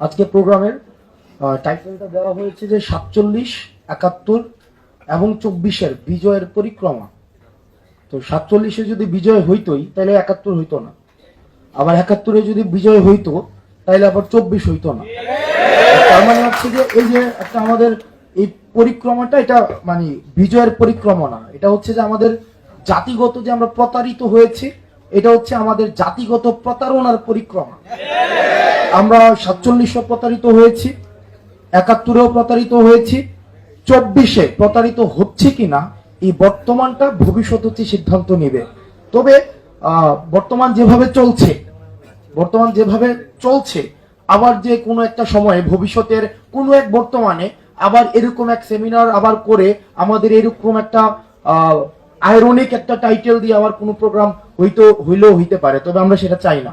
আজকে প্রোগ্রামের টাইটেলটা দেওয়া হয়েছে যে সাতচল্লিশ, একাত্তর এবং চব্বিশের বিজয়ের পরিক্রমা। তো সাতচল্লিশে যদি বিজয় হইতোই, তাহলে একাত্তর হইতো না। আবার একাত্তরে যদি বিজয় হইতো, তাহলে আবার চব্বিশ হইতো না। তার মানে হচ্ছে যে এই যে একটা আমাদের এই পরিক্রমাটা, এটা মানে বিজয়ের পরিক্রমা না। এটা হচ্ছে যে আমাদের জাতিগত যে আমরা প্রতারিত হয়েছি এটা হচ্ছে আমাদের জাতিগত প্রতারণার পরিক্রমা। আমরা সাতচল্লিশে প্রতারিত হয়েছি, একাত্তরেও প্রতারিত হয়েছি, চব্বিশে প্রতারিত হচ্ছে কিনা, এই বর্তমানটা ভবিষ্যৎ হচ্ছে সিদ্ধান্ত নেবে। তবে বর্তমান যেভাবে চলছে, বর্তমান যেভাবে চলছে, আবার যে কোনো একটা সময়ে ভবিষ্যতের কোনো এক বর্তমানে আবার এরকম এক সেমিনার আবার করে আমাদের এরকম একটা আয়রনিক একটা টাইটেল দিয়ে আবার কোনো প্রোগ্রাম হইতো, হইলেও হইতে পারে, তবে আমরা সেটা চাই না।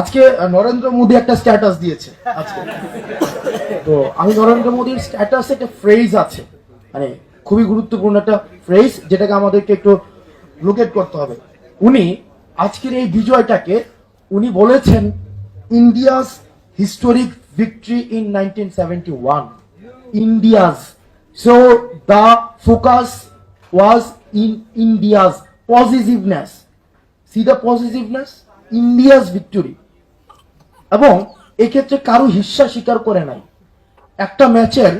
আজকে নরেন্দ্র মোদী একটা স্ট্যাটাস দিয়েছে আজকে। তো আমি নরেন্দ্র মোদীর স্ট্যাটাসে একটা ফ্রেজ আছে। মানে খুবই গুরুত্বপূর্ণ একটা ফ্রেজ যেটাকে আমাদেরকে একটু লোকেট করতে হবে। উনি আজকের এই বিজয়টাকে, উনি বলেছেন India's historic victory in nineteen seventy one India's so the focus was in India's positiveness see the positiveness India's victory এবং এক্ষেত্রে কারও হিস্সা স্বীকার করে নাই। একটা ম্যাচের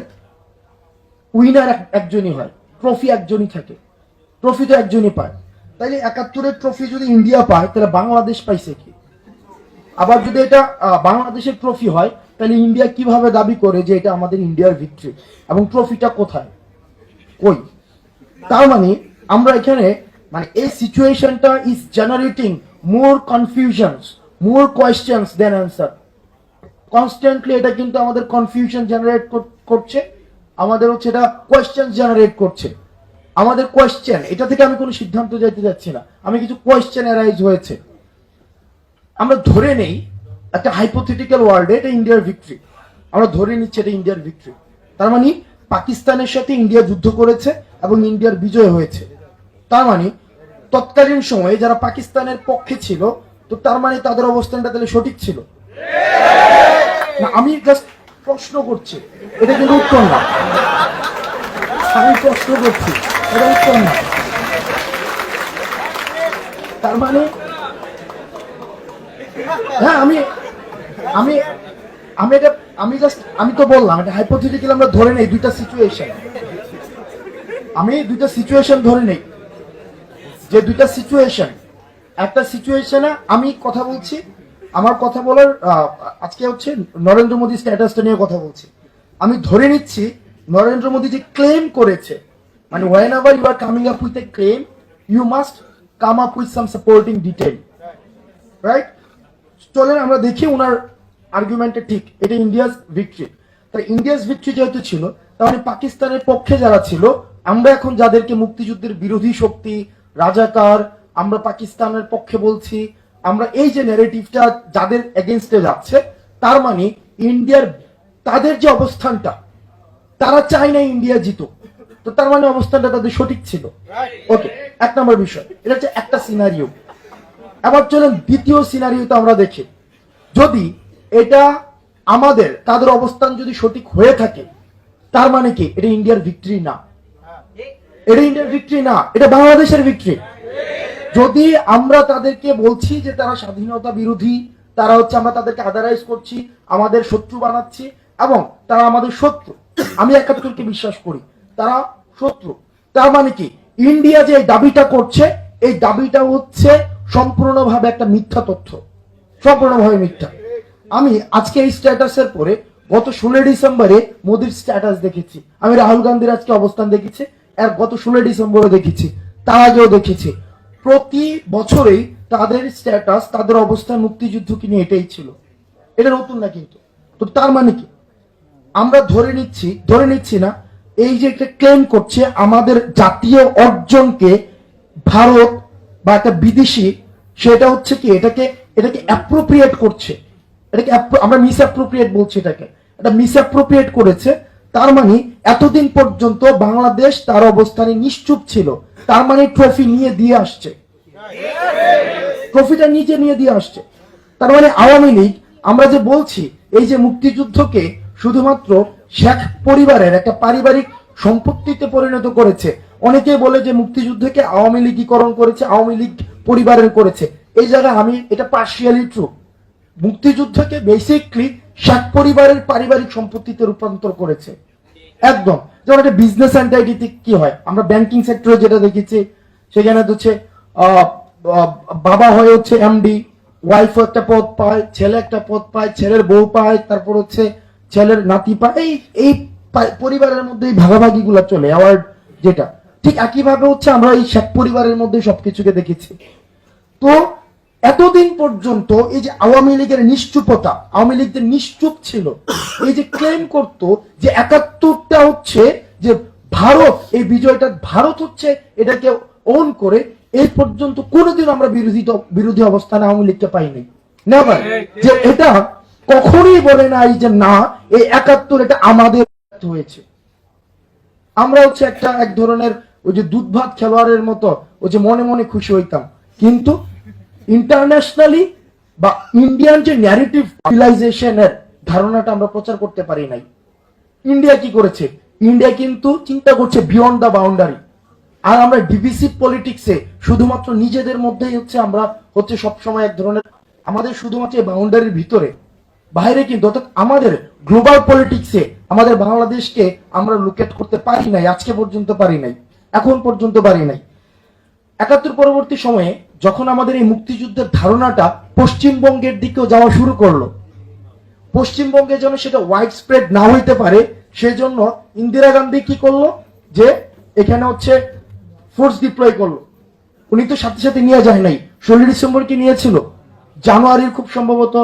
উইনার একজনই হয়। ট্রফি একজনই থাকে। ট্রফি তো একজনই পায়। তাইলে একাত্তরের ট্রফি যদি ইন্ডিয়া পায়, তাহলে বাংলাদেশ পাইছে কি? আবার যদি এটা বাংলাদেশের ট্রফি হয়, তাহলে ইন্ডিয়া কীভাবে দাবি করে যে এটা আমাদের ইন্ডিয়ার ভিক্টরি এবং ট্রফিটা কোথায়? কই? তার মানে আমরা এখানে মানে এই সিচুয়েশনটা is generating more confusions more questions than answer constantly এটা কিন্তু আমাদের কনফিউশন জেনারেট করছে, আমাদের হচ্ছে এটা কোয়েশ্চেন জেনারেট করছে। আমাদের কোয়েশ্চেন এটা থেকে আমি কোনো সিদ্ধান্ত যাইতে যাচ্ছি না, আমি কিছু কোয়েশ্চেন অ্যারাইজ হয়েছে। আমরা ধরে নেই একটা হাইপোথেটিক্যাল ওয়ার্ল্ডে এটা ইন্ডিয়ার ভিক্টরি আমরা ধরে নিচ্ছি এটা ইন্ডিয়ার ভিক্টরি তার মানে পাকিস্তানের সাথে ইন্ডিয়া যুদ্ধ করেছে এবং ইন্ডিয়ার বিজয় হয়েছে। তার মানে তৎকালীন সময়ে যারা পাকিস্তানের পক্ষে ছিল, তো তার মানে তাদের অবস্থানটা তাহলে সঠিক ছিল? না, আমি জাস্ট প্রশ্ন করছি। এটা কিন্তু উত্তর না। আমি প্রশ্ন করছি, এটা উত্তর না। তার মানে হ্যাঁ আমি আমি আমি এটা, আমি জাস্ট আমি তো বললাম, এটা হাইপোথেটিক্যাল আমরা ধরে নেই দুইটা সিচুয়েশন আমি দুইটা সিচুয়েশন ধরে নেই। যে দুইটা সিচুয়েশন একটা সিচুয়েশনে আমি কথা বলছি, আমার কথা বলার আজকে হচ্ছে নরেন্দ্র মোদী স্ট্যাটাসটা নিয়ে কথা বলছি। আমি ধরে নিচ্ছি, নরেন্দ্র মোদী যে ক্লেম করেছে মানে whenever you are coming up with a claim you must come up with some supporting detail right চলেন, আমরা দেখি ওনার আর্গুমেন্টে ঠিক, এটা ইন্ডিয়াস ভিক্টরি তাই ইন্ডিয়াস ভিক্টরি যেহেতু ছিল, তাহলে পাকিস্তানের পক্ষে যারা ছিল, আমরা এখন যাদেরকে মুক্তিযুদ্ধের বিরোধী শক্তি রাজাকার, আমরা পাকিস্তানের পক্ষে বলছি, আমরা এই যে ন্যারেটিভটা যাদের এগেনস্টে যাচ্ছে, তার মানে ইন্ডিয়ার তাদের যে অবস্থানটা, তারা চায় না ইন্ডিয়া জিতো তো তার মানে অবস্থানটা তাদের সঠিক ছিল। ওকে এক নম্বর বিষয়, এটা হচ্ছে একটা সিনারিও এবার চলেন দ্বিতীয় সিনারিওতে আমরা দেখি। যদি এটা আমাদের, তাদের অবস্থান যদি সঠিক হয়ে থাকে, তার মানে কি? এটা ইন্ডিয়ার ভিক্টরি না। এটা ইন্ডিয়ার ভিক্টরি না, এটা বাংলাদেশের ভিক্টরি যদি আমরা তাদেরকে বলছি যে তারা স্বাধীনতা বিরোধী, তারা হচ্ছে আমরা তাদেরকে আদারাইজ করছি, আমাদের শত্রু বানাচ্ছি, এবং তারা আমাদের শত্রু, আমি একাত্তরকে বিশ্বাস করি, তারা শত্রু। তার মানে কি? ইন্ডিয়া যে দাবিটা করছে, এই দাবিটা হচ্ছে সম্পূর্ণভাবে একটা মিথ্যা তথ্য। সম্পূর্ণভাবে মিথ্যা। আমি আজকে এই স্ট্যাটাসের পরে গত ষোলো ডিসেম্বরে মোদির স্ট্যাটাস দেখেছি। আমি রাহুল গান্ধীর আজকে অবস্থান দেখেছি। গত ষোলো ডিসেম্বরে দেখেছি, তার আগেও দেখেছি। প্রতি বছরেই তাদের স্ট্যাটাস তাদের অবস্থান মুক্তিযুদ্ধকে নিয়ে এটাই ছিল। এটা নতুন না কিন্তু। তো তার মানে কি? আমরা ধরে নিচ্ছি ধরে নিচ্ছি না, এই যে একটা ক্লেম করছে আমাদের জাতীয় অর্জনকে ভারত বা একটা বিদেশি, সেটা হচ্ছে কি, এটাকে এটাকে অ্যাপ্রোপ্রিয়েট করছে। এটাকে আমরা মিস অ্যাপ্রোপ্রিয়েট বলছি এটাকে। এটা মিস অ্যাপ্রোপ্রিয়েট করেছে তার মানে এতদিন পর্যন্ত বাংলাদেশ তার অবস্থানে নিশ্চুপ ছিল। তার মানে ট্রফি নিয়ে দিয়ে আসছে। ট্রফিটা নিজে নিয়ে দিয়ে আসছে। তার মানে আওয়ামী লীগ, আমরা যে বলছি, এই যে মুক্তিযুদ্ধকে শুধুমাত্র শেখ পরিবারের একটা পারিবারিক সম্পত্তিতে পরিণত করেছে। অনেকে বলে যে মুক্তিযুদ্ধকে আওয়ামী লীগীকরণ করেছে, আওয়ামী লীগ পরিবারের করেছে। এই জায়গায় আমি, এটা পার্শিয়ালি ট্রু মুক্তিযুদ্ধকে বেসিকলি শেখ পরিবারের পারিবারিক সম্পত্তিতে রূপান্তর করেছে। একদম। যেমন একটা বিজনেস এন্টাইটিতে কি হয়? আমরা ব্যাংকিং সেক্টরে যেটা দেখেছি, সেখানে হচ্ছে বাবা হয়ে হচ্ছে এমডি ওয়াইফ একটা পদ পায়, ছেলে একটা পদ পায়, ছেলের বউ পায়, তারপর হচ্ছে ছেলের নাতি পায়। এই এই পরিবারের মধ্যে এই ভাগাভাগি গুলা চলে অ্যাওয়ার্ড যেটা। ঠিক একইভাবে হচ্ছে আমরা এই শেখ পরিবারের মধ্যে সবকিছুকে দেখেছি। তো এতদিন পর্যন্ত এই যে আওয়ামী লীগের নিশ্চুপতা আওয়ামী লীগদের নিশ্চুপ ছিল এই যে ক্লেম করত যে একাত্তরটা হচ্ছে যে ভারত এই বিজয়টা ভারত হচ্ছে এটাকে ওন করে এই পর্যন্ত কোনোদিন আমরা বিরোধী বিরোধী অবস্থানে আওয়ামী লীগকে পাইনি। নেভার যে এটা কখনোই বলে নাই যে না এই একাত্তর এটা আমাদের হয়েছে। আমরা হচ্ছে একটা এক ধরনের ওই যে দুধ ভাত খেলোয়াড়ের মতো ওই যে মনে মনে খুশি হইতাম। কিন্তু ইন্টারন্যাশনালি বা ইন্ডিয়ান যে ন্যারেটিভ সিভিলাইজেশনের ধারণাটা আমরা প্রচার করতে পারি নাই। ইন্ডিয়া কি করেছে? ইন্ডিয়া কিন্তু চিন্তা করছে বিয়ন্ড দ্য বাউন্ডারি আর আমরা ডিভিসিভ পলিটিক্সে শুধুমাত্র নিজেদের মধ্যেই হচ্ছে আমরা হচ্ছে সবসময় এক ধরনের আমাদের শুধুমাত্র বাউন্ডারির ভিতরে। বাইরে কিন্তু অর্থাৎ আমাদের গ্লোবাল পলিটিক্সে আমাদের বাংলাদেশকে আমরা লোকেট করতে পারি নাই, আজকে পর্যন্ত পারি নাই, এখন পর্যন্ত পারি নাই। একাত্তর পরবর্তী সময়ে যখন আমাদের এই মুক্তিযুদ্ধের ধারণাটা পশ্চিমবঙ্গের দিকেও যাওয়া শুরু করল, পশ্চিমবঙ্গে যেন সেটা ওয়াইড স্প্রেড না হইতে পারে, সেজন্য ইন্দিরা গান্ধী কি করল? যে এখানে হচ্ছে ফোর্স ডিপ্লয় করল। উনি তো সাথে সাথে নিয়ে যায় নাই। ষোলো ডিসেম্বর কি নিয়েছিল? জানুয়ারির খুব সম্ভবত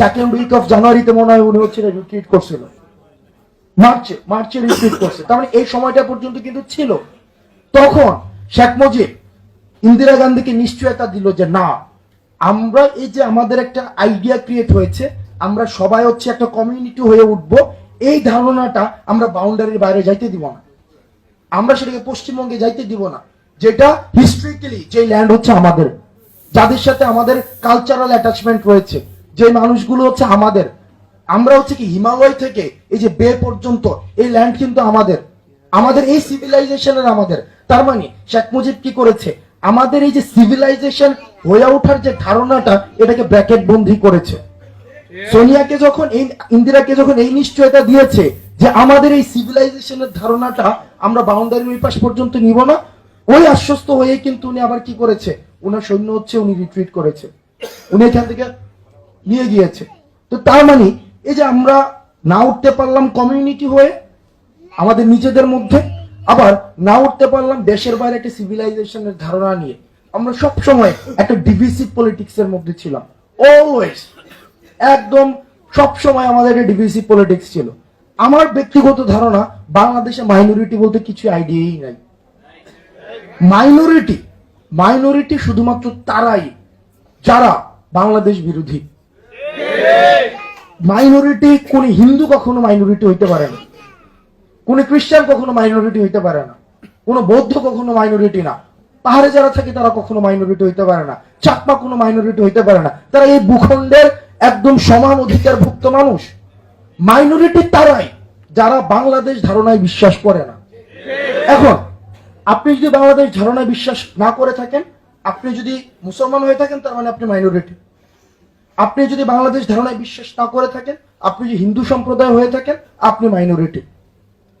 সেকেন্ড উইক অফ জানুয়ারিতে মনে হয় উনি হচ্ছে রিট্রিট করছিল। মার্চে মার্চে রিট্রিট করছে। তার মানে এই সময়টা পর্যন্ত কিন্তু ছিল। তখন শেখ মুজিব ইন্দিরা গান্ধীকে নিশ্চয়তা দিল যে না, আমরা এই যে আমাদের একটা আইডিয়া ক্রিয়েট হয়েছে, আমরা সবাই হচ্ছে একটা কমিউনিটি হয়ে উঠব, এই ধারণাটা আমরা বাউন্ডারির বাইরে যাইতে দিব না। আমরা সেটাকে পশ্চিমবঙ্গে যাইতে দিব না, যেটা হিস্ট্রিক্যালি যে ল্যান্ড হচ্ছে আমাদের, যাদের সাথে আমাদের কালচারাল অ্যাটাচমেন্ট রয়েছে, যে মানুষগুলো হচ্ছে আমাদের। আমরা হচ্ছে কি হিমালয় থেকে এই যে বে পর্যন্ত এই ল্যান্ড কিন্তু আমাদের আমাদের এই সিভিলাইজেশনের আমাদের। তার মানে শেখ মুজিব কি করেছে? আমাদের এই যে সিভিলাইজেশন হয়ে ওঠার যে ধারণাটা, এটাকে ব্র্যাকেট বন্দি করেছে। সোনিয়াকে যখন এই ইন্দিরাকে যখন এই নিশ্চয়তা দিয়েছে যে আমাদের এই সিভিলাইজেশনের ধারণাটা আমরা বাউন্ডারির ওই পাশ পর্যন্ত নিব না, ওই আশ্বস্ত হয়ে কিন্তু উনি আবার কি করেছে? ওনার সৈন্য হচ্ছে উনি রিট্রিট করেছে। উনি এখান থেকে নিয়ে গিয়েছে। তো তার মানে এই যে আমরা না উঠতে পারলাম কমিউনিটি হয়ে আমাদের নিজেদের মধ্যে আবার না উঠতে পারলাম দেশের বাইরে একটা সিভিলাইজেশনের ধারণা নিয়ে। আমরা সব সময় একটা ডিভিসিভ পলিটিক্স এর মধ্যে ছিলাম। অলওয়েজ একদম সব সময় আমাদের একটা ডিভিসিভ পলিটিক্স ছিল। আমার ব্যক্তিগত ধারণা বাংলাদেশে মাইনরিটি বলতে কিছু আইডিয়াই নাই। মাইনরিটি মাইনরিটি শুধুমাত্র তারাই, যারা বাংলাদেশ বিরোধী। মাইনরিটি কোন হিন্দু কখনো মাইনরিটি হইতে পারে না। কোন খ্রিস্টান কখনো মাইনরিটি হইতে পারে না। কোন বৌদ্ধ কখনো মাইনরিটি না। পাহাড়ে যারা থাকে তারা কখনো মাইনরিটি হইতে পারে না। চাকমা কোনো মাইনরিটি হইতে পারে না। তারা এই ভূখণ্ডের একদম সমান অধিকারভুক্ত মানুষ। মাইনরিটি তারাই, যারা বাংলাদেশ ধারণায় বিশ্বাস করে না। এখন, আপনি যদি বাংলাদেশ ধারণায় বিশ্বাস না করে থাকেন, আপনি যদি মুসলমান হয়ে থাকেন, তার মানে আপনি মাইনরিটি আপনি যদি বাংলাদেশ ধারণায় বিশ্বাস না করে থাকেন, আপনি যদি হিন্দু সম্প্রদায় হয়ে থাকেন, আপনি মাইনরিটি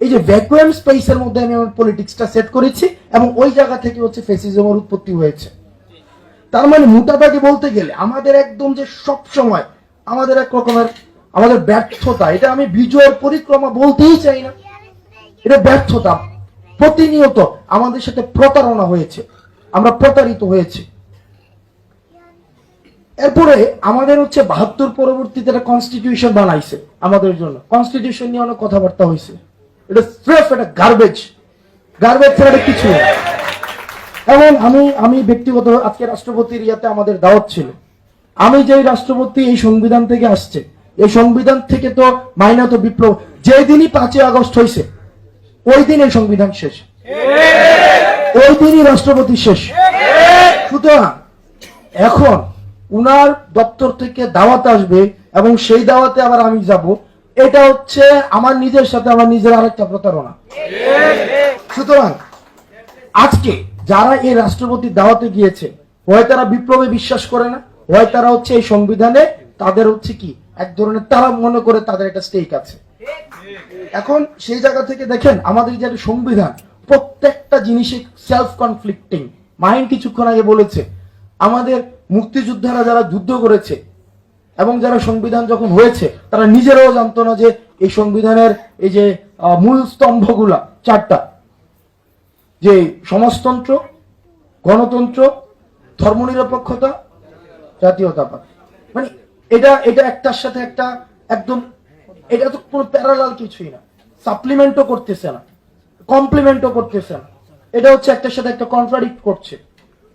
এই যে ভ্যাকুয়াম স্পেসের মধ্যে আমি আমার পলিটিক্সটা সেট করেছি এবং ওই জায়গা থেকে হচ্ছে ফেসিজমের উৎপত্তি হয়েছে। তার মানে মোটাদাটি বলতে গেলে আমাদের একদম যে সব সময় আমাদের এক রকমের আমাদের ব্যর্থতা, এটা আমি বিজয়ের পরিক্রমা বলতেই চাই না। এটা ব্যর্থতা। প্রতিনিয়ত আমাদের সাথে প্রতারণা হয়েছে। আমরা প্রতারিত হয়েছে। এরপরে আমাদের হচ্ছে বাহাত্তর পরবর্তীতে একটা কনস্টিটিউশন বানাইছে আমাদের জন্য। কনস্টিটিউশন নিয়ে অনেক কথাবার্তা হয়েছে। কিছু। এবং আমি আমি ব্যক্তিগত আজকে রাষ্ট্রপতির ইয়াতে আমাদের দাওয়াত ছিল। আমি যে রাষ্ট্রপতি এই সংবিধান থেকে আসছে, এই সংবিধান থেকে তো মাইনা তো বিপ্লব। যেই দিনই পাঁচই আগস্ট হয়েছে ওই দিন এই সংবিধান শেষ। ওই দিনই রাষ্ট্রপতি শেষ। সুতরাং এখন উনার দপ্তর থেকে দাওয়াত আসবে এবং সেই দাওয়াতে আবার আমি যাব। এটা হচ্ছে আমার নিজের সাথে আমার নিজের আরেকটা প্রতারণা। সুতরাং আজকে যারা এই রাষ্ট্রপতি দাওয়াতে গিয়েছে, হয় তারা বিপ্লবে বিশ্বাস করে না, হয় তারা হচ্ছে এই সংবিধানে তাদের হচ্ছে কি, এক ধরনের তারা মনে করে তাদের একটা স্টেক আছে। এখন সেই জায়গা থেকে দেখেন, আমাদের যে সংবিধান, প্রত্যেকটা জিনিসে সেলফ কনফ্লিক্টিং মাইন্ড কিছুক্ষণ আগে বলেছে, আমাদের মুক্তিযোদ্ধারা যারা যুদ্ধ করেছে এবং যারা সংবিধান যখন হয়েছে, তারা নিজেরাও জানতো না যে এই সংবিধানের এই যে মূল স্তম্ভগুলা চারটা। যে সমাজতন্ত্র, গণতন্ত্র, ধর্মনিরপেক্ষতা, জাতীয়তাবাদ। মানে এটা এটা একটার সাথে একটা একদম, এটা তো কোনো প্যারালাল কিছুই না। সাপ্লিমেন্টও করতেছে না কমপ্লিমেন্টও করতেছে না। এটা হচ্ছে একটার সাথে একটা কন্ট্রাডিক্ট করছে।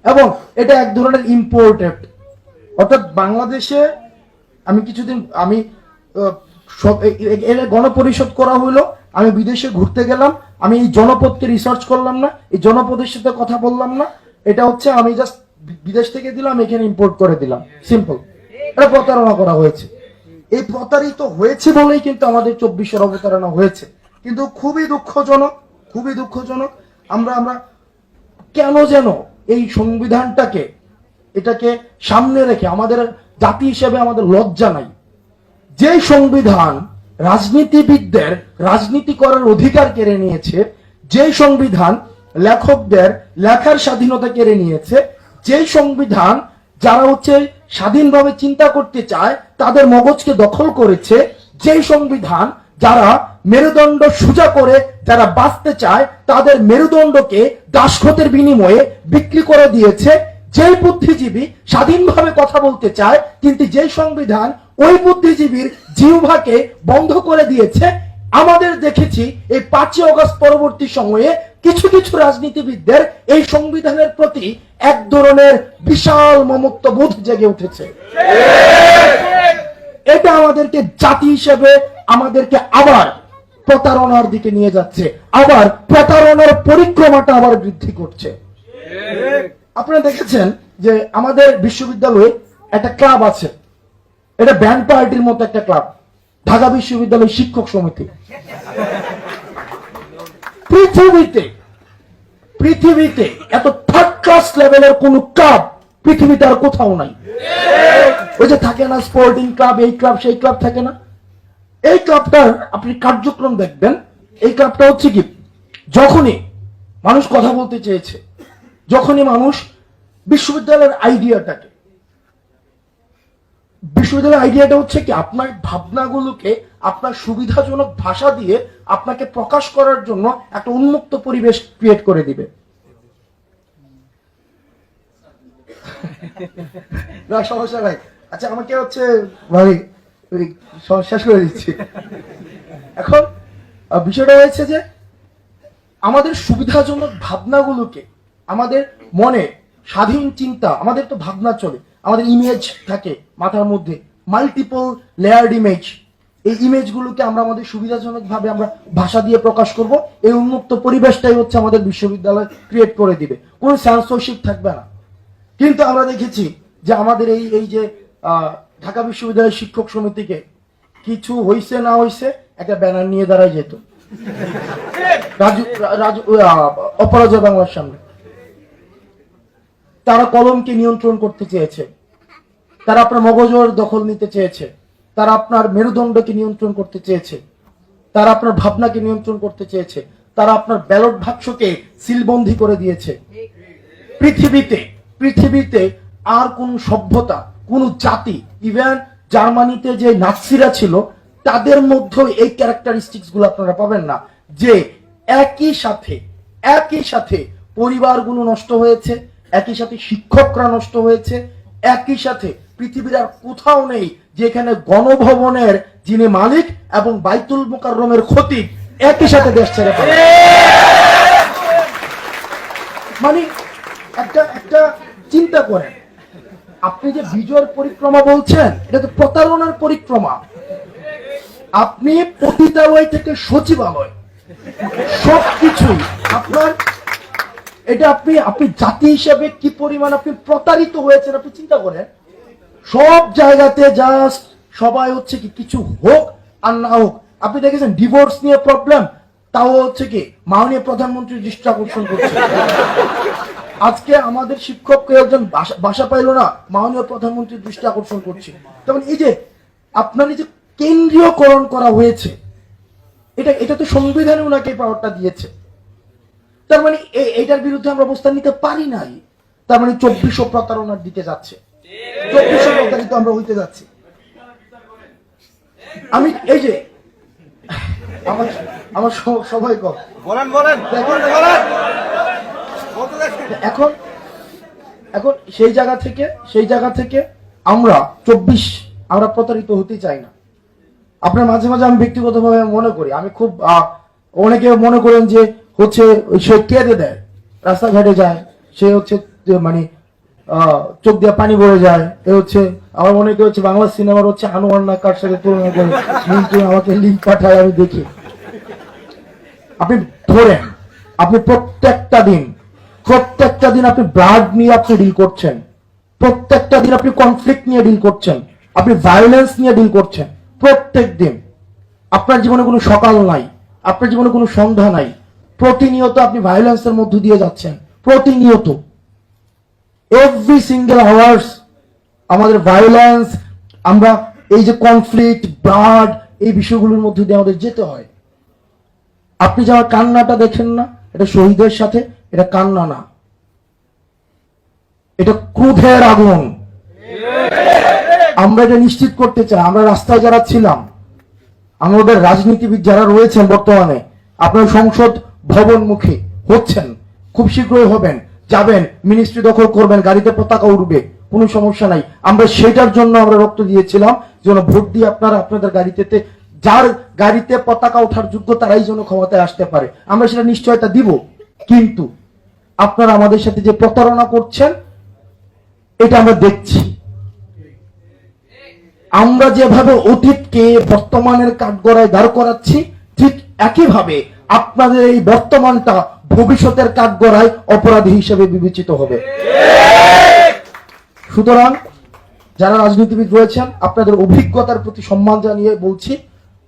এবং এটা এক ধরনের ইম্পোর্টেড অর্থাৎ বাংলাদেশে আমি কিছুদিন, আমি সব গণপরিষদ করা হলো আমি বিদেশে ঘুরতে গেলাম, আমি এই জনপদকে রিসার্চ করলাম না, এই জনপদের সাথে কথা বললাম না, এটা হচ্ছে আমি জাস্ট বিদেশ থেকে দিলাম, এখানে ইম্পোর্ট করে দিলাম সিম্পল এটা প্রতারণা করা হয়েছে। এই প্রতারিত হয়েছে বলেই কিন্তু আমাদের চব্বিশের অবতারণা হয়েছে। কিন্তু খুবই দুঃখজনক খুবই দুঃখজনক, আমরা আমরা কেন যেন এই সংবিধানটাকে এটাকে সামনে রেখে আমাদের জাতি হিসেবে আমাদের লজ্জা নাই। যে সংবিধান রাজনীতিবিদদের রাজনীতি করার অধিকার কেড়ে নিয়েছে যে সংবিধান লেখকদের লেখার স্বাধীনতা কেড়ে নিয়েছে যে সংবিধান যারা হচ্ছে স্বাধীনভাবে চিন্তা করতে চায়, তাদের মগজকে দখল করেছে যে সংবিধান যারা মেরুদণ্ড সোজা করে যারা বাঁচতে চায়, তাদের মেরুদণ্ডকে দাসখতের বিনিময়ে বিক্রি করে দিয়েছে যেই বুদ্ধিজীবী স্বাধীনভাবে কথা বলতে চায়, কিন্তু যেই সংবিধান ওই বুদ্ধিজীবীর জিহ্বাকে বন্ধ করে দিয়েছে, আমাদের দেখেছি এই পাঁচই অগস্ট পরবর্তী সময়ে কিছু কিছু রাজনীতিবিদদের এই সংবিধানের প্রতি এক ধরনের বিশাল মমত্ব বোধ জেগে উঠেছে। এটা আমাদেরকে জাতি হিসেবে আমাদেরকে আবার প্রতারণার দিকে নিয়ে যাচ্ছে। আবার প্রতারণার পরিক্রমাটা আবার বৃদ্ধি করছে। আপনারা দেখেছেন যে আমাদের বিশ্ববিদ্যালয়ে একটা ক্লাব আছে। এটা ব্যান্ড পার্টির মতো একটা ক্লাব। ঢাকা বিশ্ববিদ্যালয় শিক্ষক সমিতি। পৃথিবীতে পৃথিবীতে এত থার্ড ক্লাস লেভেলের কোন ক্লাব পৃথিবীতে আর কোথাও নাই। ওই যে থাকে না স্পোর্টিং ক্লাব এই ক্লাব সেই ক্লাব থাকে না। এই ক্লাবটার আপনি কার্যক্রম দেখবেন। এই ক্লাবটা হচ্ছে কি? যখনই মানুষ কথা বলতে চেয়েছে যখনই মানুষ বিশ্ববিদ্যালয়ের আইডিয়াটাকে, বিশ্ববিদ্যালয়ের আইডিয়াটা হচ্ছে কি, আপনার ভাবনাগুলোকে, আপনার সুবিধাজনক ভাষা দিয়ে আপনাকে প্রকাশ করার জন্য একটা উন্মুক্ত পরিবেশ ক্রিয়েট করে দিবে। না, সমস্যা নাই। আচ্ছা আমাকে হচ্ছে, ভাই শেষ করে দিচ্ছি। এখন বিষয়টা হয়েছে যে, আমাদের সুবিধাজনক ভাবনাগুলোকে আমাদের মনে স্বাধীন চিন্তা, আমাদের তো ভাবনা চলে, আমাদের ইমেজ থাকে মাথার মধ্যে মাল্টিপল লেয়ার্ড ইমেজ এই ইমেজগুলোকে আমরা আমাদের সুবিধাজনক ভাবে আমরা ভাষা দিয়ে প্রকাশ করব, এই উন্মুক্ত পরিবেশটাই হচ্ছে আমাদের বিশ্ববিদ্যালয় ক্রিয়েট করে দিবে। কোনো সেন্সরশিপ থাকবে না। কিন্তু আমরা দেখেছি যে আমাদের এই এই যে ঢাকা বিশ্ববিদ্যালয়ের শিক্ষক সমিতিকে কিছু হইছে না হইছে একটা ব্যানার নিয়ে দাঁড়ায় যেত। রাজু রাজু অপরাজয় বাংলার সামনে। তারা কলমকে নিয়ন্ত্রণ করতে চেয়েছে। তারা আপনার মগজর দখল নিতে চেয়েছে। তারা আপনার মেরুদণ্ডকে নিয়ন্ত্রণ করতে চেয়েছে। তারা আপনার ভাবনাকে নিয়ন্ত্রণ করতে চেয়েছে। তারা আপনার ব্যালট বাক্সকে সিলবন্দি করে দিয়েছে। পৃথিবীতে পৃথিবীতে আর কোন সভ্যতা, কোন জাতি ইভেন জার্মানিতে যে নাৎসিরা ছিল, তাদের মধ্যে এই ক্যারেক্টারিস্টিক্সগুলো আপনারা পাবেন না। যে একই সাথে একই সাথে পরিবারগুলো নষ্ট হয়েছে একই সাথে শিক্ষকরা নষ্ট হয়েছে, একই সাথে পৃথিবীর আর কোথাও নেই যেখানে গণভবনের যিনি মালিক এবং বাইতুল মোকাররমের খতিব একই সাথে দেশ ছেড়ে মানে একটা একটা চিন্তা করেন, আপনি যে বিজয়ের পরিক্রমা বলছেন, এটা তো প্রতারণার পরিক্রমা। আপনি পতিতালয় থেকে সচিবালয়, সবকিছুই আপনার এটা আপনি আপনি জাতি হিসেবে কি পরিমাণ আপনি প্রতারিত হয়েছেন আপনি চিন্তা করেন? সব জায়গাতে জাস্ট সবাই হচ্ছে কি কিছু হোক আর না হোক। আপনি দেখেছেন ডিভোর্স নিয়ে প্রবলেম তাও হচ্ছে কি মাননীয় প্রধানমন্ত্রী দৃষ্টি আকর্ষণ করছে। আজকে আমাদের শিক্ষককে একজন বাসা- পাইলো না, মাননীয় প্রধানমন্ত্রী দৃষ্টি আকর্ষণ করছে। তেমন এই যে আপনার এই যে কেন্দ্রীয়করণ করা হয়েছে, এটা এটা তো সংবিধানে ওনাকে পাওয়ারটা দিয়েছে। তার মানে এইটার বিরুদ্ধে আমরা অবস্থান নিতে পারি নাই। তার মানে চব্বিশশো প্রতারণার দিকে যাচ্ছে। চব্বিশশো প্রতারিত আমরা হইতে যাচ্ছি। আমি এই যে আমার আমার সবাই কম বলেন বলেন এখন এখন সেই জায়গা থেকে সেই জায়গা থেকে আমরা চব্বিশ আমরা প্রতারিত হতে চাই না। আপনার মাঝে মাঝে আমি ব্যক্তিগতভাবে মনে করি আমি খুব আহ, অনেকে মনে করেন যে হচ্ছে ওই সে কেঁদে দেয়। রাস্তাঘাটে যায়, সে হচ্ছে মানে চোখ দিয়ে পানি পড়ে যায়, এ হচ্ছে, আমার মনে হচ্ছে, বাংলা সিনেমার হচ্ছে আনোয়ার না কার সাথে তুলনা করে আমাকে লিঙ্ক পাঠায়, আমি দেখি। আপনি ধরেন, আপনি প্রত্যেকটা দিন প্রত্যেকটা দিন আপনি ব্লাড নিয়ে আপনি ডিল করছেন, প্রত্যেকটা দিন আপনি কনফ্লিক্ট নিয়ে ডিল করছেন, আপনি ভায়োলেন্স নিয়ে ডিল করছেন, প্রত্যেক দিন। আপনার জীবনে কোনো সকাল নাই, আপনার জীবনে কোনো সন্ধ্যা নাই প্রতিনিয়ত আপনি ভায়োলেন্সের মধ্য দিয়ে যাচ্ছেন। প্রতিনিয়ত। এভরি সিঙ্গেল আওয়ার্স আমাদের ভায়োলেন্স আমরা এই যে কনফ্লিক্ট ব্লাড এই বিষয়গুলোর মধ্য দিয়ে আমাদের যেতে হয়। আপনি যে কান্নাটা দেখেন না, এটা শহীদের সাথে, এটা কান্না না। এটা ক্রোধের আগুন। আমরা এটা নিশ্চিত করতে চাই, আমরা রাস্তায় যারা ছিলাম, আমাদের রাজনীতিবিদ যারা রয়েছেন বর্তমানে, আপনার সংসদ ভবন মুখী হচ্ছেন, খুব শীঘ্রই হবেন, যাবেন মিনিস্ট্রি দখল করবেন, গাড়িতে পতাকা উঠবে কোনো সমস্যা নাই। আমরা সেটার জন্য আমরা রক্ত দিয়েছিলাম যেন ভোট দিয়ে আপনারা আপনাদের গাড়িতে যার গাড়িতে পতাকা ওঠার যোগ্য তারাই যেন ক্ষমতায় আসতে পারে। আমরা সেটা নিশ্চয়তা দিব, কিন্তু আপনারা আমাদের সাথে যে প্রতারণা করছেন, এটা আমরা দেখছি। আমরা যেভাবে অতীতকে বর্তমানের কাঠগড়ায় দাঁড় করাচ্ছি, ঠিক একইভাবে আপনাদের এই বর্তমানটা ভবিষ্যতের কাঠগড়ায় অপরাধী হিসেবে বিবেচিত হবে। সুতরাং যারা রাজনীতিবিদ রয়েছেন, আপনাদের অভিজ্ঞতার প্রতি সম্মান জানিয়ে বলছি,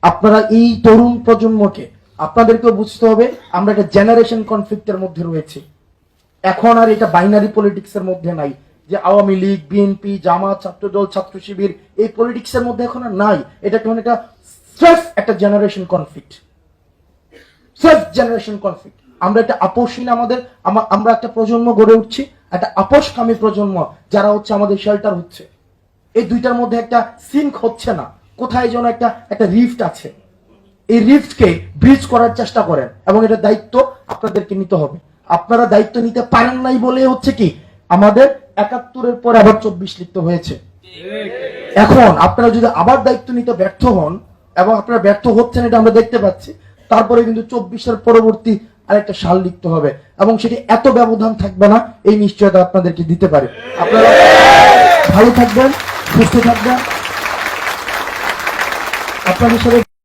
আপনারা এই তরুণ প্রজন্মকে, আপনাদেরকেও বুঝতে হবে, আমরা একটা জেনারেশন কনফ্লিক্টের মধ্যে রয়েছি। এখন আর এটা বাইনারি পলিটিক্স এর মধ্যে নাই, যে আওয়ামী লীগ বিএনপি জামাত, ছাত্রদল, ছাত্র শিবির, এই পলিটিক্স এর মধ্যে এখন আর নাই। এটা একটা স্রেফ একটা জেনারেশন কনফ্লিক্ট স্রেফ জেনারেশন কনফ্লিক্ট আমরা একটা আপোষহীন আমাদের আমরা একটা প্রজন্ম গড়ে উঠছি, একটা আপোষকামী প্রজন্ম যারা হচ্ছে আমাদের শেল্টার হচ্ছে। এই দুইটার মধ্যে একটা সিঙ্ক হচ্ছে না। কোথায় যেন একটা একটা রিফট আছে। এই রিফটকে ব্রিজ করার চেষ্টা করেন এবং এটা দায়িত্ব আপনাদেরকে নিতে হবে। আপনারা দায়িত্ব নিতে পারেন নাই বলে হচ্ছে কি, আমাদের একাত্তরের পর আবার চব্বিশ লিপ্ত হয়েছে। এখন আপনারা যদি আবার দায়িত্ব নিতে ব্যর্থ হন এবং আপনারা ব্যর্থ হচ্ছেন, এটা আমরা দেখতে পাচ্ছি। তারপরে কিন্তু চব্বিশের পরবর্তী আরেকটা সাল লিখতে হবে। এবং সেটি এত ব্যবধান থাকবে না, এই নিশ্চয়তা আপনাদেরকে দিতে পারে। আপনারা ভালো থাকবেন, সুস্থ থাকবেন। আপনাদের সাথে